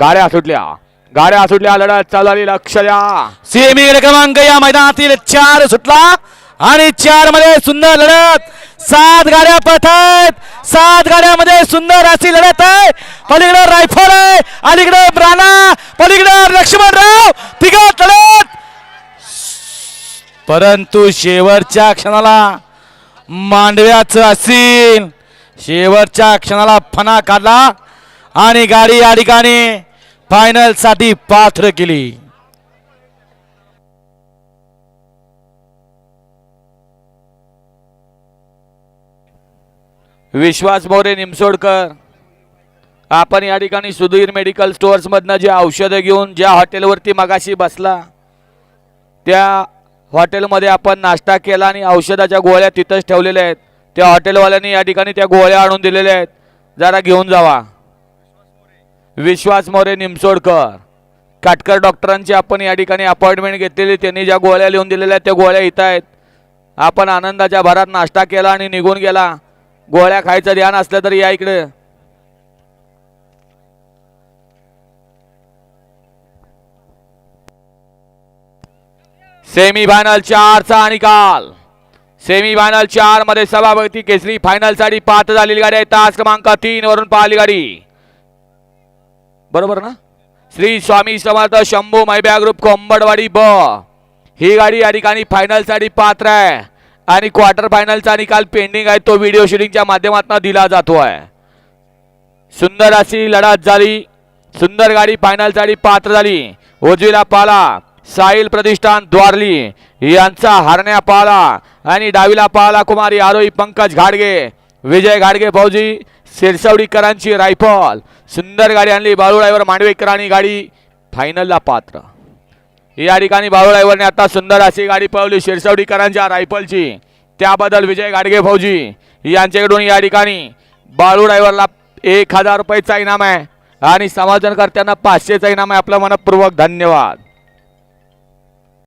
गाड्या सुटल्या. गाड्या सुटल्या लढत चालू लक्ष द्या. सेमी क्रमांक या मैदानातील चार सुटला आणि चारमध्ये सुंदर लढत. सात गाड्या पळत सात गाड्यामध्ये सुंदर अशी लढत आहे. पलीकडे रायफल आहे. अलीकडे ब्राना. पलीकडे लक्ष्मणराव. तिघात लढत. परंतु शेवटच्या क्षणाला मांडव्याचं असेल शेवटच्या क्षणाला फणा काढला. आणि गाडी या ठिकाणी फायनलसाठी पात्र केली. विश्वास मोरे निमसोडकर. आपण या ठिकाणी सुधीर मेडिकल स्टोअर्स मधनं जे औषधं घेऊन ज्या हॉटेलवरती मगाशी बसला त्या हॉटेलमध्ये आपण नाश्ता केला आणि औषधाच्या गोळ्या तिथंच ठेवलेल्या आहेत. त्या हॉटेलवाल्यांनी या ठिकाणी त्या गोळ्या आणून दिलेल्या आहेत. जरा घेऊन जावा. विश्वास मोरे निमसोडकर. काटकर डॉक्टरांची आपण या ठिकाणी अपॉइंटमेंट घेतलेली त्यांनी ज्या गोळ्या लिहून दिलेल्या आहेत त्या गोळ्या इथं आहेत. आपण आनंदाच्या भरात नाश्ता केला आणि निघून गेला. गोळ्या खायचं ध्यान असलं तरी या इकडे. सेमी फायनल चारचा निकाल. सेमी फायनल चारमध्ये सभापती केसरी फायनलसाठी पाच झालेली गाडी आहे. तास क्रमांक तीन वरून पाहिली गाडी. बरोबर ना? श्री स्वामी समर्थ शंभू मैब्या ग्रुप कोंबडवाडी ब. ही गाडी या ठिकाणी फायनलसाठी पात्र आहे. आणि क्वार्टर फायनलचा निकाल पेंडिंग आहे. तो व्हिडिओ शूटिंगच्या माध्यमातून दिला जातोय. सुंदर अशी लढत झाली. सुंदर गाडी फायनलसाठी पात्र झाली. उजवीला पाला. साहिल प्रतिष्ठान द्वारली. यांचा हरण्या पाला. आणि डावीला पाला कुमारी आरोही पंकज घाडगे. विजय घाडगे फौजी. शिरसवडीकरांची रायफल. सुंदर गाडी आणली. बाळूळाईवर मांडवेकरांनी गाडी फायनलला पात्र. या ठिकाणी बाळूळाईवरने आता सुंदर अशी गाडी पळवली. शिरसवडीकरांच्या रायफलची. त्याबद्दल विजय गाडगे फौजी यांच्याकडून या ठिकाणी बाळू एक हजार रुपयाचा इनाम आहे आणि समाधानकर्त्यांना पाचशेचा इनाम आहे. आपलं मनपूर्वक धन्यवाद.